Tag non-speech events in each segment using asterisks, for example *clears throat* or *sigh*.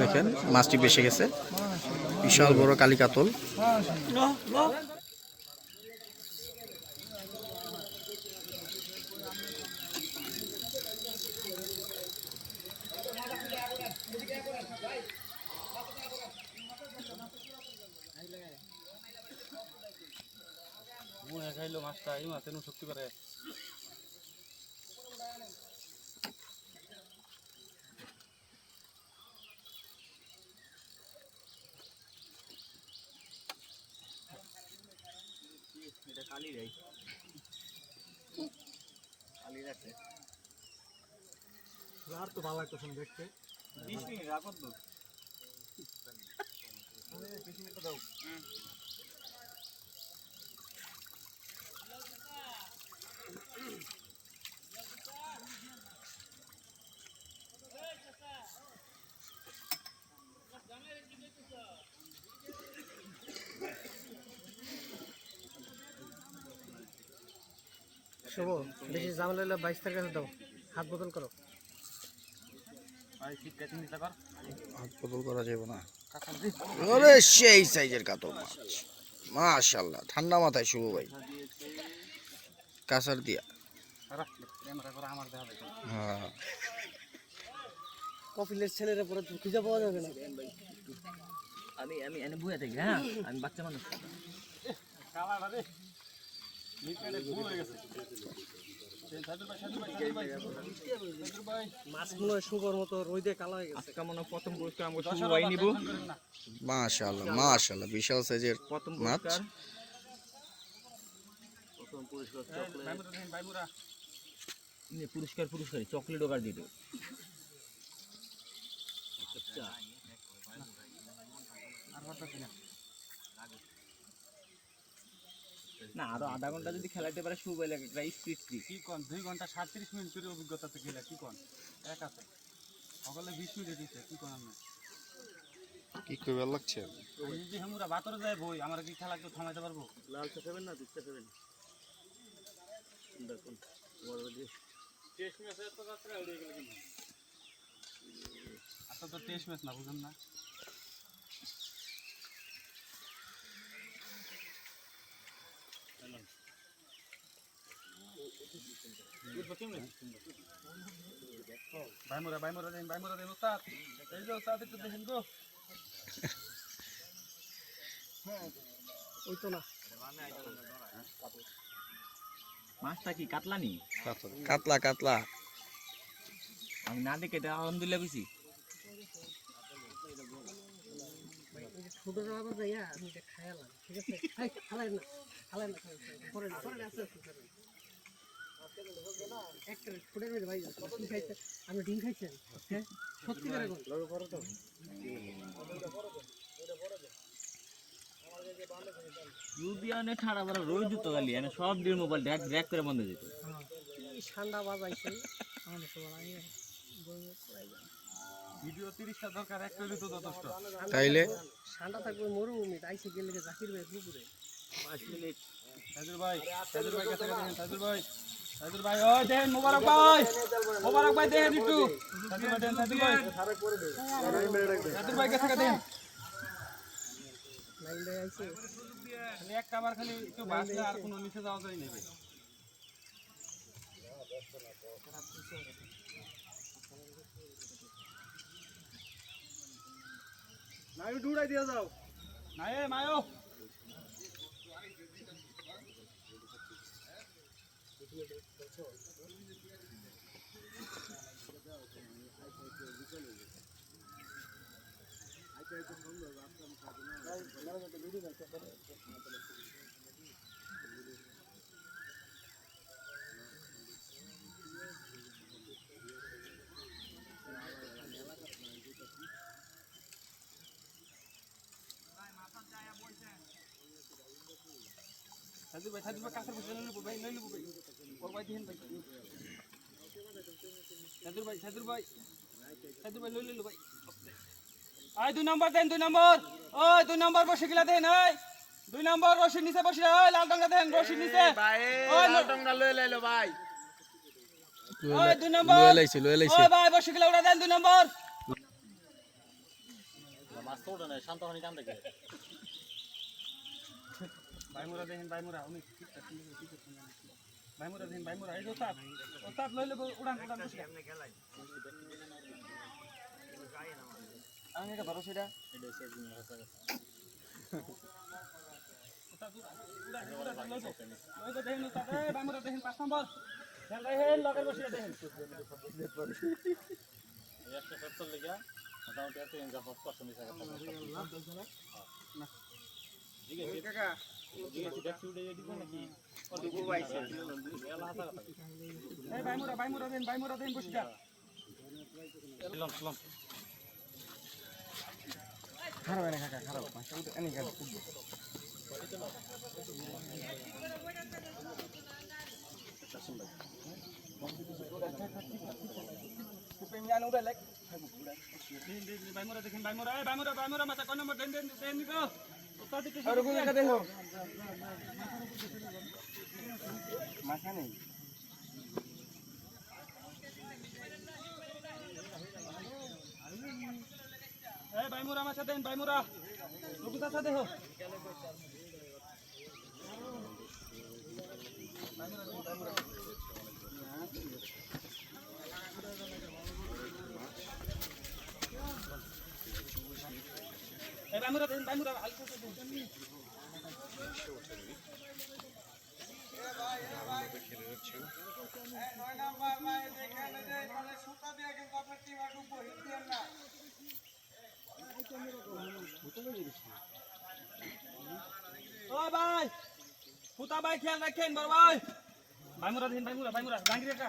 দেখেন মাছটি বেসে গেছে। বিশাল বড় কালী কাতল। মাছটা এই মাছ এনে শক্তি করে আর তো ভালো লাগতেছে না দেখতে। বিশ মিনিট রাখো শুভ বেশি হলে বাইশ তার কাছে দাও। হাত বদল করো ভাই ঠিক কাছে নিতে কর হাত বদল করা যাবে না? ওরে সেই সাইজের কাতল মাছ। মাশাআল্লাহ ঠান্ডা মাথায় শুভ ভাই। কাসার দিয়া। হ্যাঁ। কপিলের ছেলের পরে খুঁজে পাওয়া যাবে না। আমি আমি এনে বুয়ে থাকি হ্যাঁ? আমি বাচ্চা মানুষ। কালাটা রে নিচে ভুল হয়ে গেছে। সাদুর ভাই সাদুর ভাই সাদুর ভাই সাদুর ভাই মাছ হয় শুভর মতো রোদে কালো হয়ে গেছে আজকে প্রথম পুরস্কার দশ শুভ ভাই নিব না। মাশাআল্লাহ মাশাআল্লাহ বিশাল সাইজের প্রথম মাছ। পুরস্কার। বাইমুরা নে, পুরস্কার পুরস্কার চকলেট ওগার দিতে আর বাতাসি না আরও আধা ঘণ্টা যদি খেলাতে পারে লাগে একটা স্পিড ফ্রি কি কোন? দুই ঘণ্টা সাতত্রিশ মিনিট করে অভিজ্ঞতাতে গেলে কি কোন? এক আছে। সকালে বিশ মিনিট দিতে কি কোন আমি কি করবে লাগছে? আমি যদি হেমুরা বাতরে যায় বই আমার কি খেলা কেউ থামাইতে পারব? লাল চা খাবেন না দুধ চা খাবেন দেখুন টেস্ট ম্যাচ এত রাত্রে উড়ে গেল কিন্তু আচ্ছা তো টেস্ট ম্যাচ না বুঝুন না। বাইমুরা বাইমুরা দেন বাইমুরা দেন উস্তাদ এই যে উস্তাদ একটু দেখেন গো। ওই তো না। মাছটা কি কাতলা নি? কাতলা কাতলা। আমি না দেখে এটা আলহামদুলিল্লাহ ছোট যাইয়া খায়ালাম ঠিক আছে? খালাই না খালাই না পরে না পরে না আস্তে আস্তে খাবেন। একটা ছোটের মধ্যে ভাই আপনি ডিম খাইছেন? হ্যাঁ? সত্যি করে কোন যদি ঠাড়া বড় রোজ জুতো গালি আমি সব দিয়ে মোবাইল ড্যাক ড্যাক করে বন্ধ যেত। কি ঠান্ডা বাজাইছে আমাদের সবার আগে ভিডিও তিরিশটা দরকার একটা হইলে তো যথেষ্ট। তাইলে? ঠান্ডা থাকবে মরুভূমি আইসে গেলে জাকির ভাই পুকুরে পাঁচ মিনিট। সাইদুর ভাই সাইদুর ভাই কাছে দেখেন ভাই। সাইদুর ভাই ওই দেখেন মোবারক ভাই। মোবারক ভাই দেখেন একটু। ভাই দেখেন সাইদুর ভাই। সাইদুর ভাই কাছে দেখেন লাইন দিয়ে খালি একটা আবার খালি একটু বাসলে আর কোনো নিচে যাওয়া যায় না। ভাই ডুড়াই দিয়ে যাও। না মায়ো। সাইদুর ভাই সাইদুর ভাই কাছে বসে লইলু ভাই লইলু ভাই ভাই ভাই ভাই ভাই ভাই ভাই আয় দুই নম্বর দেন দুই নম্বর। ওই দুই নম্বর বসে গিলা দেন এই। দুই নম্বর রশির নিচে বসে ওই লাল ডঙ্গা দেন রশির নিচে। ওই লাল ডঙ্গা ওই দুই নম্বর। লয়ে লাইছে লয়ে লাইছে। ওই ভাই বসে গেলে ওটা দেন দুই নম্বর। মাছ তো ওঠে না শান্ত হনি দেখে দেখেন ভাইমুরা দেখেন ভাইমুরা এই ওস্তাদ ওস্তাদ লইলে উড়ান উড়ান বসে। আমি এটা ধরো সেটা এটা হচ্ছে একদিন হাসা ওস্তাদ উড়ান উড়ান লইবো লইবো দেখেন ওস্তাদ এই ভাইমুরা দেখেন পাঁচ নম্বর খেয়াল রাখেন লগের বসে দেখেন একটা সত্তর লেগে মোটামুটি এত ইনকাম পাঁচ পার্সেন্ট হিসাবে ঠিক আছে কাকা ঠিক আছে দেখছি উঠে দিব নাকি এই ভাইমুরা ভাইমুরা দেন ভাইমুরা দেন বসে যা লম লম ভাইমুরা দেখেন ভাইমুরা এই ভাইমুরা ভাইমুরা মাথা কোন নম্বর দেন দেন দেন দিগো ওস্তাদ একটু দেখো এই ভাইমুরা মাছা দেন দেখো এই ভাইমুরা দেন ভাইমুরা হালকা দেন ও ভাই ভাই খেয়াল রাখেন বড় ভাই ভাইমুরা দিন ভাইমুরা ভাইমুরা জাঙ্গির একটা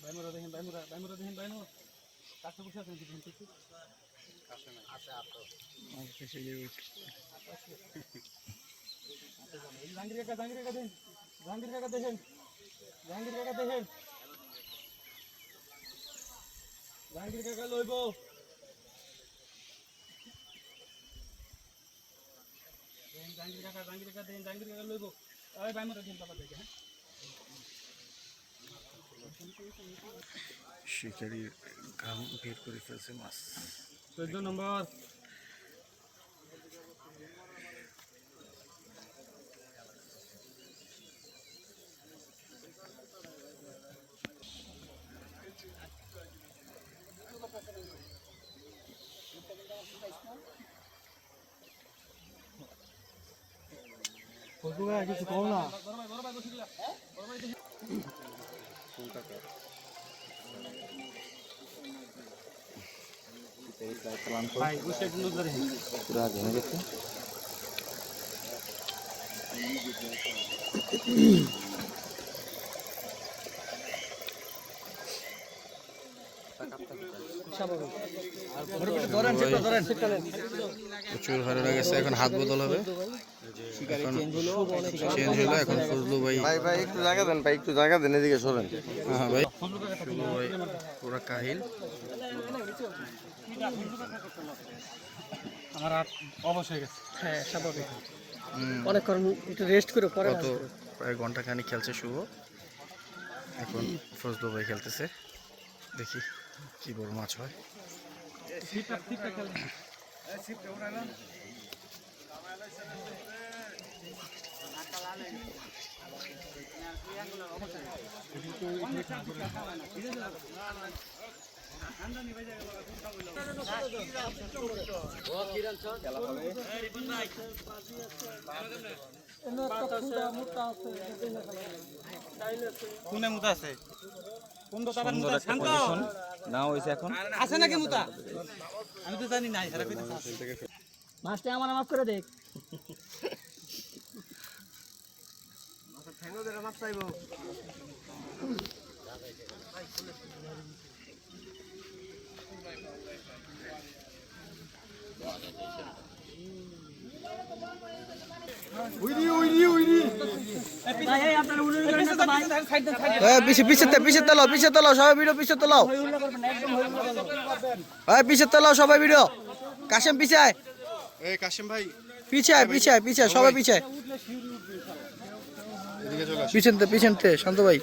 ভাইমুরা দেখেন ভাইমুরা ভাইমুরা দেখেন ভাইমুরা কাছে বসে আছেন দেখেন ঠিক জাহাঙ্গীর কাকা জাহাঙ্গীর কাকা দেখেন জাহাঙ্গীর কাকা দেখেন জাহাঙ্গীর কাকা দেখেন জাহাঙ্গীর কাকা লইব দেখেন জাহাঙ্গীর কাকা জাহাঙ্গীর কাকা দেখেন জাহাঙ্গীর কাকা লইব ওই ভাইমুরা দিন বাবা দেখে হ্যাঁ শিকারির ঘাম বের করে ফেলছে মাছ। চোদ্দ নম্বর কিছু কম না বড় ভাই বড় ভাই বসে গেলা বড় ভাই দেখেন ভাই বসে রাখেন পুরা ভেঙে গেছে প্রচুর ভালো লেগেছে এখন হাত বদল হবে। চেঞ্জ হলো এখন ফজলু ভাই ভাই ভাই একটু জায়গা দেন ভাই একটু জায়গা দেন এদিকে সরেন। হ্যাঁ ভাই। ফজলু ভাই পুরা কাহিল। আমার হাত অবশ্যই গেছে। হ্যাঁ স্বাভাবিক। অনেকক্ষণ একটু রেস্ট করে পরে প্রায় ঘণ্টা খানিক খেলছে শুভ। এখন ফজলু ভাই খেলতেছে। দেখি কি বড় মাছ হয়। *clears throat* কোনে মুতা আছে? কোন দোকানের মুতা শান্ত। না হইছে এখন। আছে নাকি মুতা? আমি তো জানি নাই সারা কইতে মাছটা আমার মাফ করে দেখ পিছিয়ে তোলাও সবাই ভিডিও পিছিয়ে তোলাও ভাই পিছিয়ে তোলাও সবাই ভিডিও। কাশেম পিছায় কাশিম ভাই। পিছায় পিছায় পিছায় সবাই পিছায় পিছনতে পিছনতে শান্ত ভাই।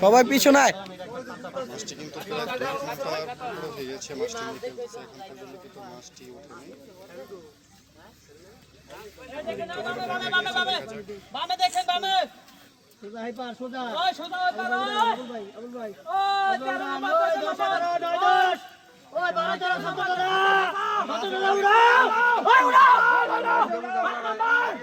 সবাই পিছনায় মাছটি কিন্তু প্রায় দুই ঘণ্টার পুরো হয়ে গেছে মাছটি নিয়ে খেলতেছে এখন পর্যন্ত কিন্তু মাছটি ওঠেনি বামে দেখেন বামে সোজা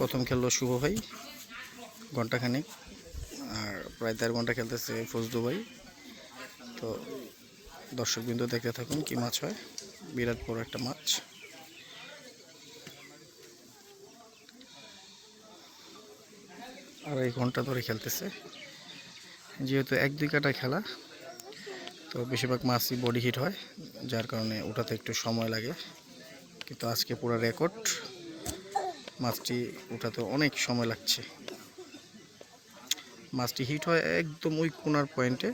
প্রথম খেললো শুভ ভাই ঘন্টাখানেক আর প্রায় দেড় ঘণ্টা খেলতেছে ফজদু ভাই। তো দর্শকবৃন্দ দেখতে থাকুন কি মাছ হয়, বিরাট বড় একটা মাছ। আড়াই ঘণ্টা ধরে খেলতেছে। যেহেতু এক দুই কাটা খেলা, তো বেশিরভাগ মাছই বডি হিট হয়, যার কারণে ওঠাতে একটু সময় লাগে। কিন্তু আজকে পুরো রেকর্ড মাছটি উঠাতে অনেক সময় লাগছে। মাছটি হিট হয় একদম ওই কোনার পয়েন্টে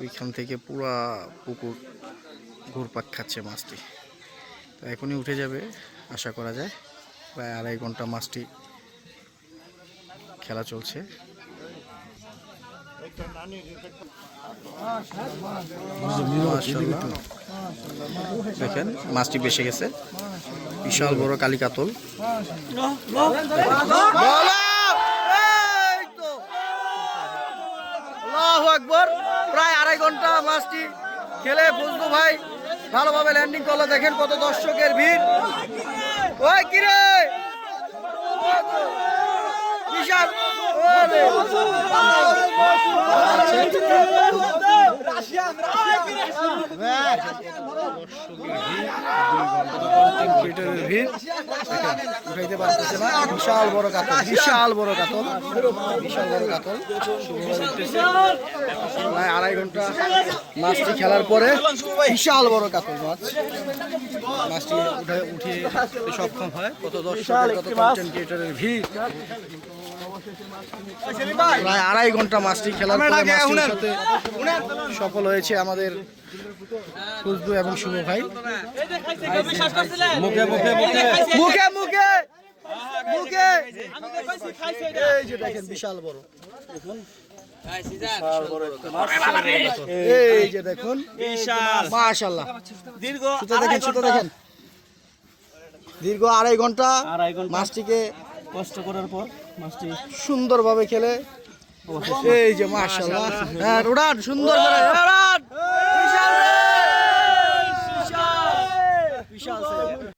ওইখান থেকে পুরা পুকুর ঘুরপাক খাচ্ছে মাছটি। তো এখনই উঠে যাবে, আশা করা যায়। প্রায় আড়াই ঘণ্টা মাছটি খেলা চলছে। দেখেন, মাছটি বেসে গেছে। বিশাল বড় কালী কাতল আকবার। প্রায় আড়াই ঘণ্টা মাছটি খেলে ফজলু ভাই, ভালোভাবে ল্যান্ডিং করল। দেখেন কত দর্শকের ভিড়। ওই কিরে বিশাল। উঠাইতে পারতেছে না বিশাল বড় কাতল বিশাল বড় কাতল বিশাল বড় কাতল। প্রায় আড়াই ঘণ্টা মাছটি খেলার পরে বিশাল বড় কাতল মাছ। মাছটি উঠে উঠিয়ে সক্ষম হয়। কত দর্শক কত কন্টেন্ট ক্রিয়েটারের ভিড়। প্রায় আড়াই ঘণ্টা মাছটি খেলার পরে মাছটির সাথে সফল হয়েছে আমাদের খুশবু এবং শুভ ভাই? মুখে মুখে মুখে। মুখে মুখে! আমি যে কইছি, খাইছে এটা। এই যে দেখেন বিশাল বড়। এই যে দেখুন। মাশাআল্লাহ। দীর্ঘ সুতো দেখেন সুতো দেখেন। দীর্ঘ আড়াই ঘণ্টা আড়াই ঘণ্টা। মাছটিকে কষ্ট করার পর। মাছটি সুন্দরভাবে খেলে। এই যে মাশাআল্লাহ। হ্যাঁ উড়ান সুন্দর করে উড়ান বিশাল বিশাল